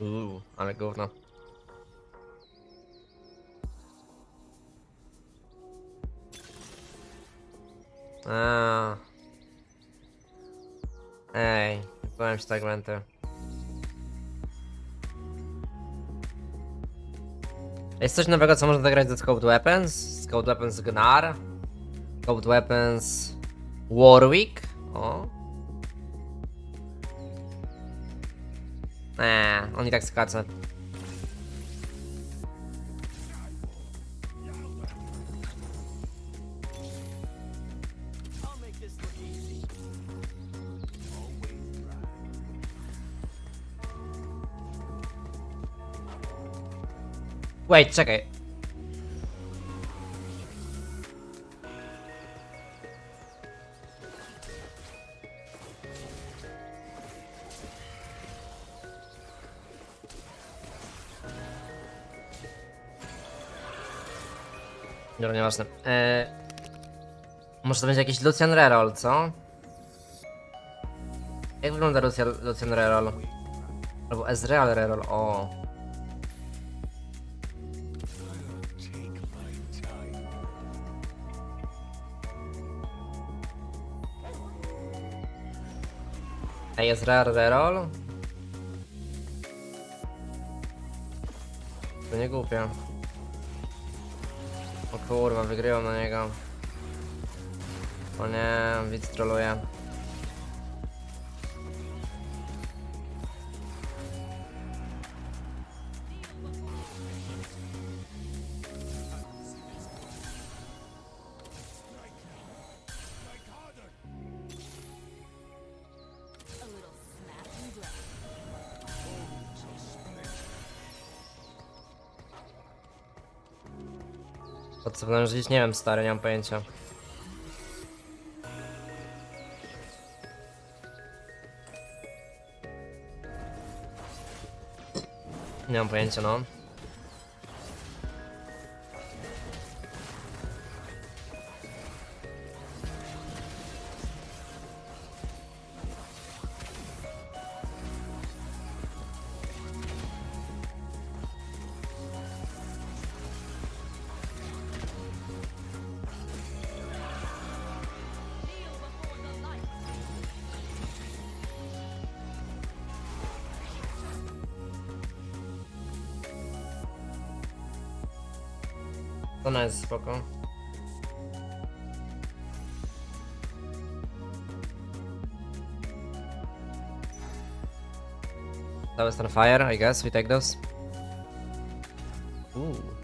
Uuu, ale gówno. A. Ej, byłem się tak menty. Jest coś nowego, co można zagrać ze Scoped Weapons? Scoped Weapons Gnar? Scoped Weapons Warwick? O. on i tak skacze. Wait, czekaj. Dobra, nieważne. Eee, może to będzie jakiś Lucian Reroll, co? Jak wygląda Lucian, Lucian Reroll? Albo Ezreal Reroll, o. Ej, Ezreal Reroll? To nie głupie. Kurwa, wygryłem na niego. O nie, widz troluje. Co będę żyć? Nie wiem, stary, nie mam pojęcia. Nie mam pojęcia, no. Jest spoko. That was on fire, I guess. We take those. Ooh.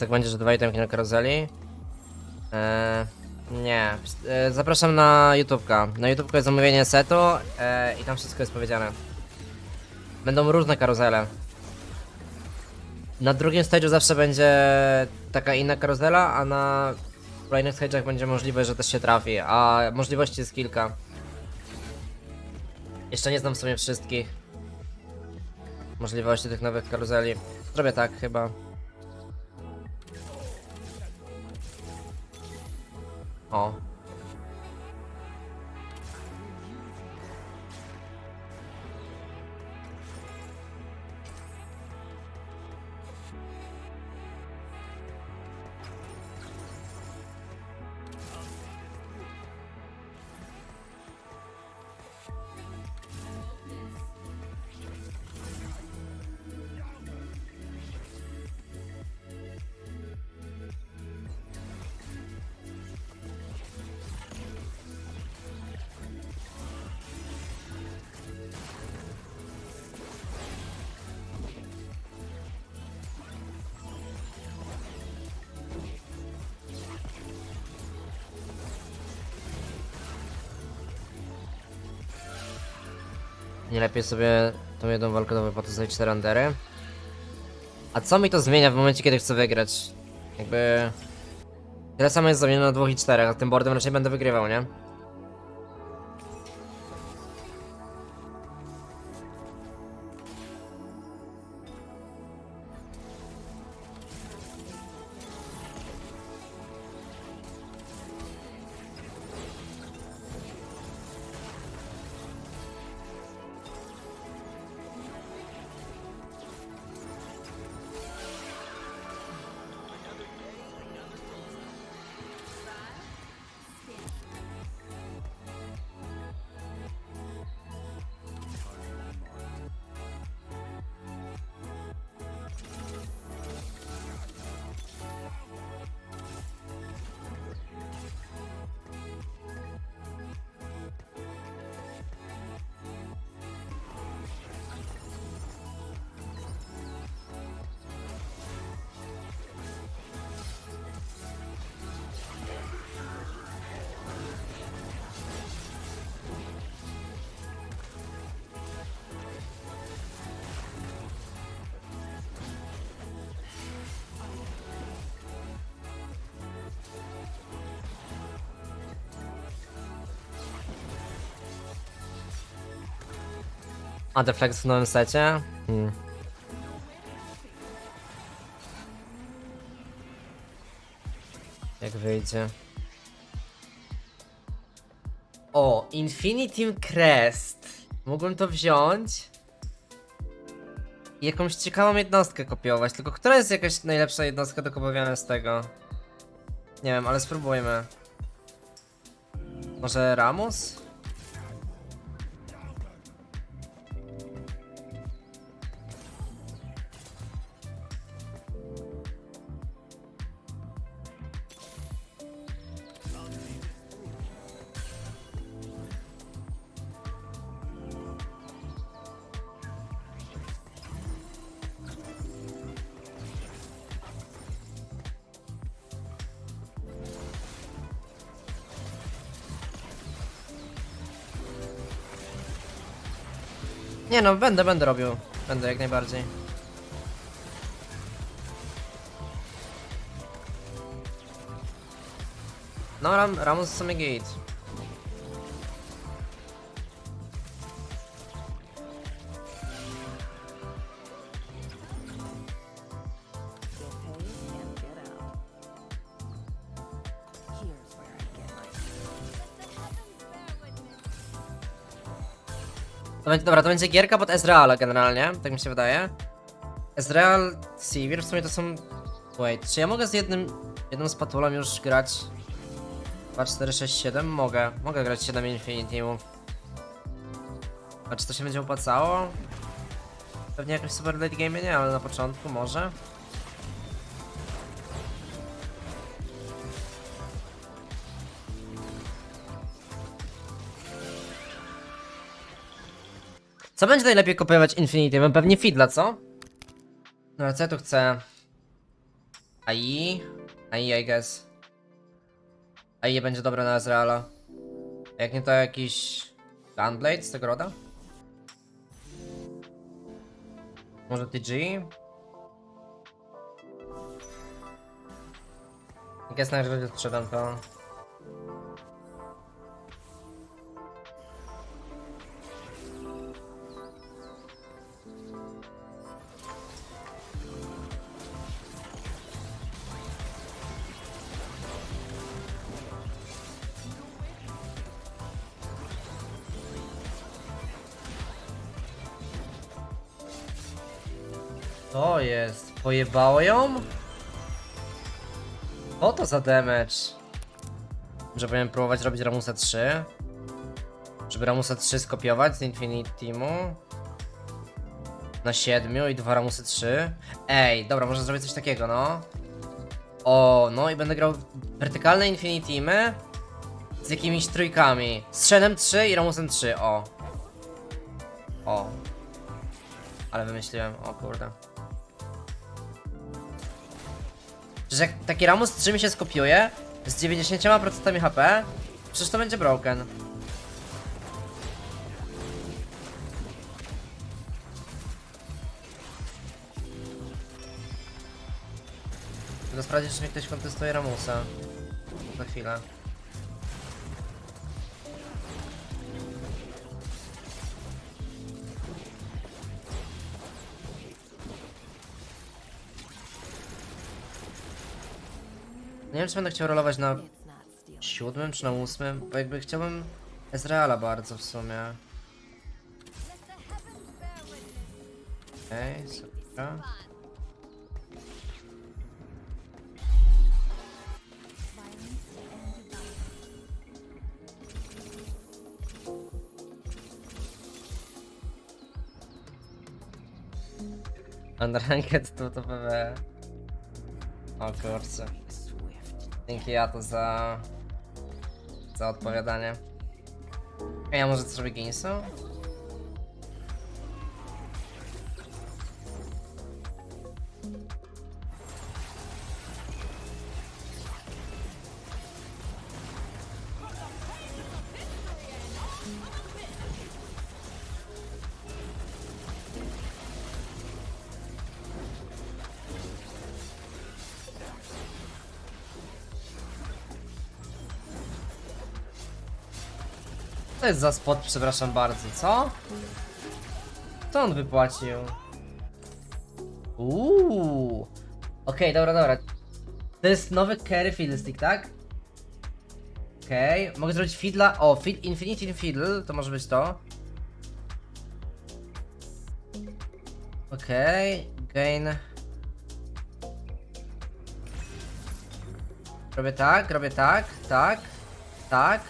Tak będzie, że dwa itemki na karuzeli. Eee, nie. Eee, zapraszam na YouTubka. Na YouTubku jest zamówienie setu eee, i tam wszystko jest powiedziane. Będą różne karuzele. Na drugim stage'u zawsze będzie taka inna karuzela, a na kolejnych stage'ach będzie możliwość, że też się trafi, a możliwości jest kilka. Jeszcze nie znam w sumie wszystkich możliwości tych nowych karuzeli. Zrobię tak chyba. O. Nie lepiej sobie tą jedną walkę do wypłaty zrobić 4 andery. A co mi to zmienia w momencie, kiedy chcę wygrać? Jakby... Tyle samo jest zamienione na 2 i 4, a tym boardem raczej będę wygrywał, nie? A deflex w nowym secie? Hmm. Jak wyjdzie. O, Infinity Crest. Mógłbym to wziąć. I jakąś ciekawą jednostkę kopiować. Tylko która jest jakaś najlepsza jednostka do kopiowania z tego? Nie wiem, ale spróbujmy. Może Ramus? Nie no, będę, będę robił. Będę jak najbardziej. No, Ram, Ramus w sumie gate. Będzie, dobra, to będzie gierka pod Ezreala generalnie, tak mi się wydaje. Ezreal, Sivir, w sumie to są... Wait, czy ja mogę z jednym, jedną spatulą już grać 2, 4, 6, 7? Mogę, mogę grać 7 Infinity'ów. A czy to się będzie opłacało? Pewnie jakoś super late game nie, ale na początku może. Co będzie najlepiej kopiować Infinity? Pewnie Fidla, co? No ale co ja tu chcę? AI? AI, I guess. AI będzie dobre na Ezreala. Jak nie to jakiś... Gunblade z tego roda? Może TG? Jest najwyżej sprzedam to... To Pojebało ją? Co to za damage? Że powinien próbować robić Ramusa 3. Żeby Ramusa 3 skopiować z Infinitimu. Na 7 i dwa Ramusy 3. Ej, dobra, może zrobić coś takiego, no. O, no i będę grał wertykalne Infinitimy z jakimiś trójkami. Z Shenem 3 i Ramusem 3, o. O. Ale wymyśliłem, o kurde. Że taki Ramus 3 mi się skopiuje z 90% HP, przecież to będzie broken. Będę sprawdzić, czy mi ktoś kontestuje Ramusa. Za chwilę. Nie wiem, czy będę chciał rolować na siódmym czy na ósmym, bo jakby chciałbym Ezreala bardzo w sumie. Okej, okay, super. Unranked to to PvE. O kurczę. Dzięki za... za odpowiadanie. A ja może to zrobię Ginsu? To jest za spot, przepraszam bardzo, co? Co on wypłacił? Uuu. Okej, dobra, dobra. To jest nowy carry fiddlestick, tak? Okej, mogę zrobić fiddla. O, feed, Infinity Fiddle, to może być to. Okej, gain. Robię tak, robię tak, tak, tak.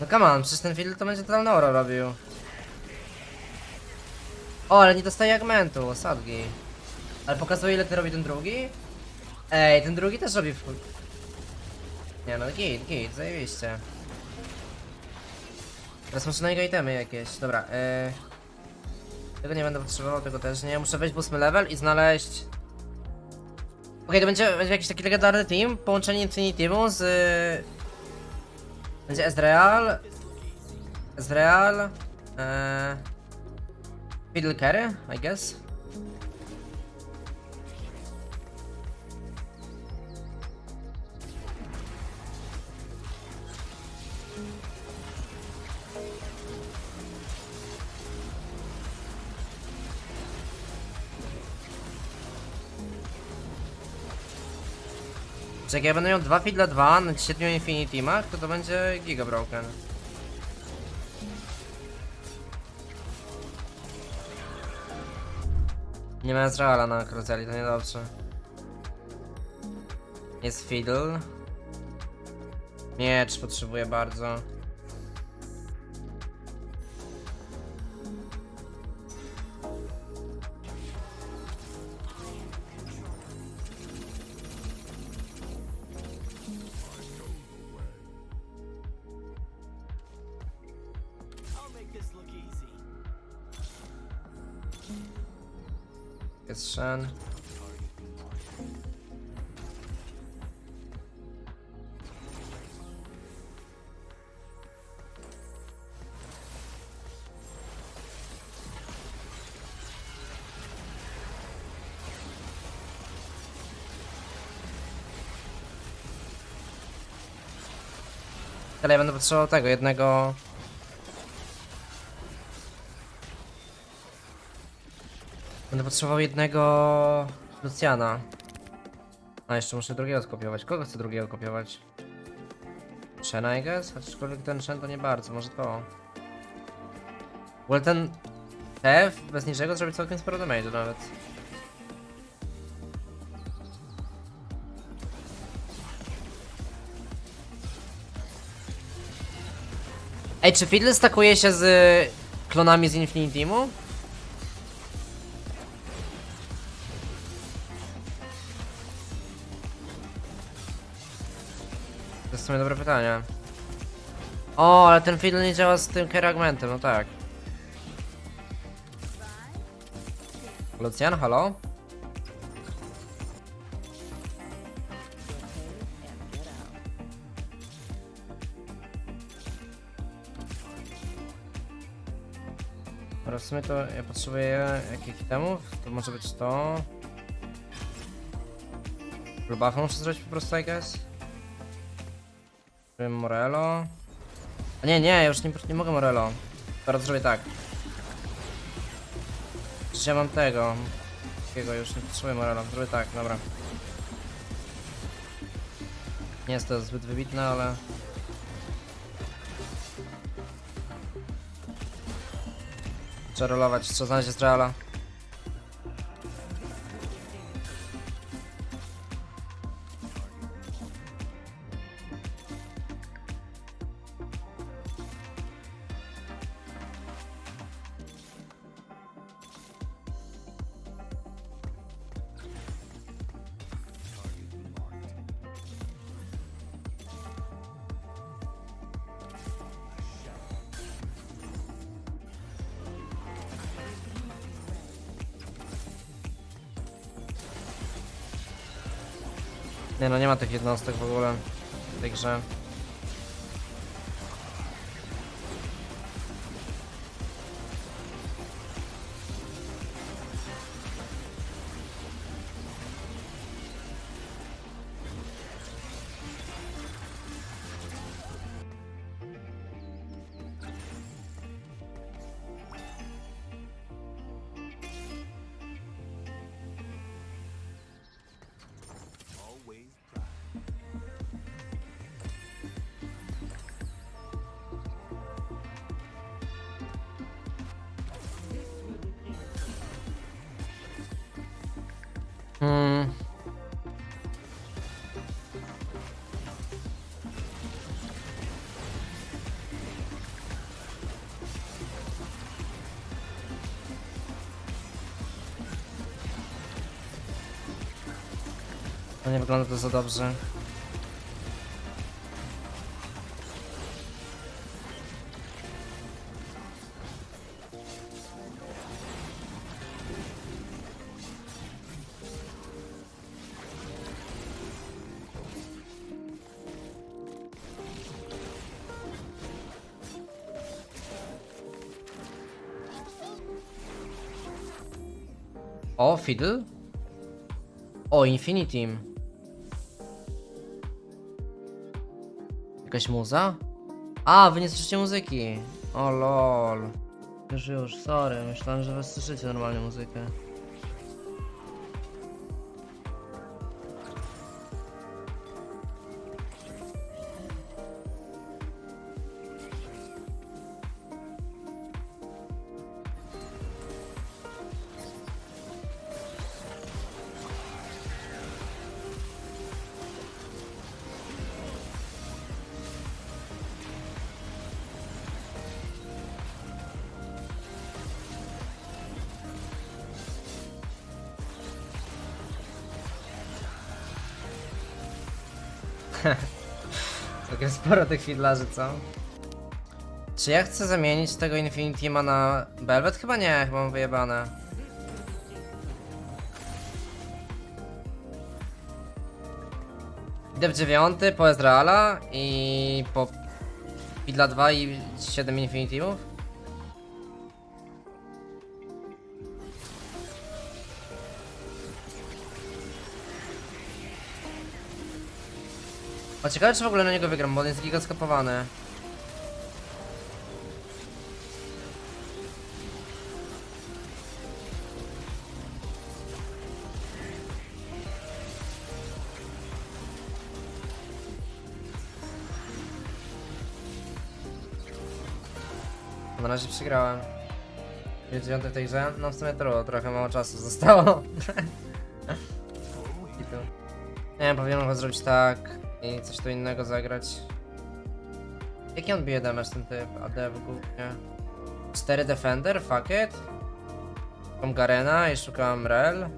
No come on, przecież ten fiddle to będzie totalny oro robił. O, ale nie dostaje agmentu, sadgi. Ale pokazuje ile ty robi ten drugi? Ej, ten drugi też robi w... Nie no, git, git, zajebiście. Teraz muszę na niego itemy jakieś, dobra, yy... Tego nie będę potrzebował, tego też nie, muszę wejść w ósmy level i znaleźć... Okej, to będzie, będzie jakiś taki legendarny team, połączenie Infinitimu z... Będzie Ezreal. Ezreal. Eh, eee, Fiddle Carry, I guess. Czy jak ja będę miał dwa Fiddle 2 na 7 Infinitimach, to to będzie Giga Broken. Nie ma Ezreala na Cruzeli, to niedobrze. Jest Fiddle. Miecz potrzebuję bardzo. Shen. Ale ja będę potrzebował tego, jednego... potrzebował jednego Luciana. A jeszcze muszę drugiego skopiować. Kogo chcę drugiego kopiować? Shena, I guess? Chociażkolwiek ten Shen to nie bardzo, może to. W ogóle ten F bez niczego zrobi całkiem sporo damage nawet. Ej, czy Fiddle stakuje się z klonami z Infinitimu? sumie dobre pytanie. O, ale ten fiddle nie działa z tym keragmentem, no tak. Lucian, halo? Dobra, w sumie to ja potrzebuję jakichś temów, to może być to. Lub muszę zrobić po prostu, I guess. Morello. A nie, nie, już nie, nie mogę Morello. Teraz zrobię tak. Przecież ja mam tego. Takiego już nie potrzebuję Morello. Zrobię tak, dobra. Nie jest to zbyt wybitne, ale... Trzeba rolować, trzeba znaleźć Ezreala. Nie no, nie ma tych jednostek w ogóle w No nie wygląda to za dobrze. O, Fiddle? O, Infinity. Jakaś muza? A, wy nie słyszycie muzyki. O lol. Już, już, sorry. Myślałem, że wy słyszycie normalnie muzykę. Całkiem sporo tych fidlarzy, co? Czy ja chcę zamienić tego Infinitima na Belvet? Chyba nie, chyba mam wyjebane. Idę w dziewiąty po Ezreala i po Fidla 2 i 7 Infinitimów. A ciekawe czy w ogóle na niego wygram, bo on jest giga skapowany. Na razie przegrałem. Jest dziewiąty w tej grze? No w sumie trudno, trochę mało czasu zostało. Nie powinienem chyba zrobić tak i coś tu innego zagrać. Jaki on bije damage ten typ? AD w głównie. 4 Defender, fuck it. Szukam Garena i szukam Rel.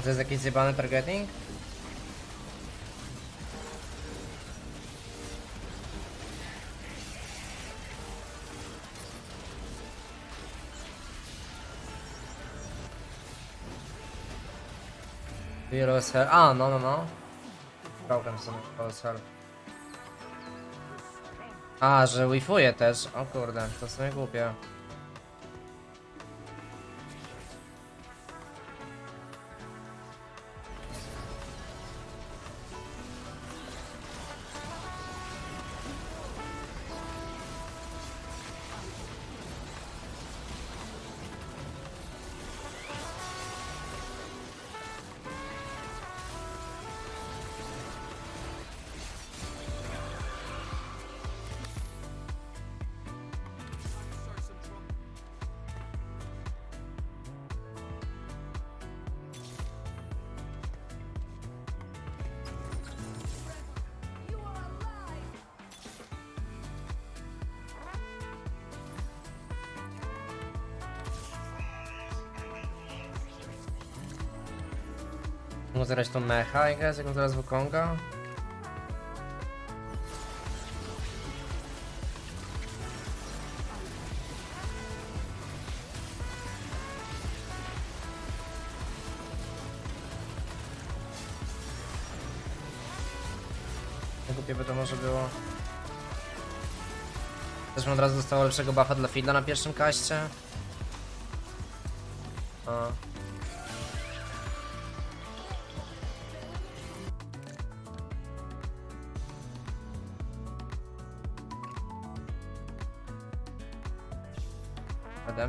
A to jest jakiś zjebany targeting? Zero is hell. A, no, no, no. Problem są z hell. A, że wifuje też. O kurde, to sumie głupie. Mógł zagrać tą mecha, I guess, jak on teraz Wukonga. Głupie by to może było. Bym od razu dostał lepszego buffa dla Fidla na pierwszym kaście. A.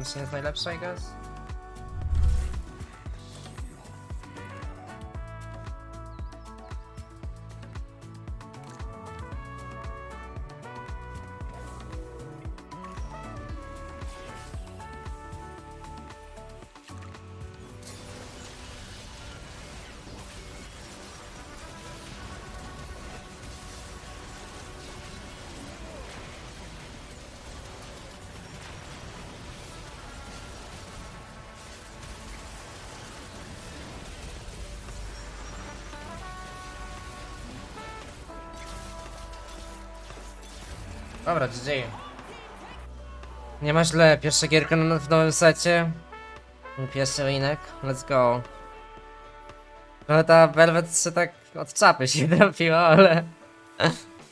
Redemption jest najlepsza, I guess? Dobra, GG. Nie ma źle, pierwsza gierka w nowym secie. Pierwszy winek, let's go. No ta Velvet się tak od czapy się trafiła, ale...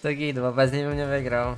To git, bo bez niej bym nie wygrał.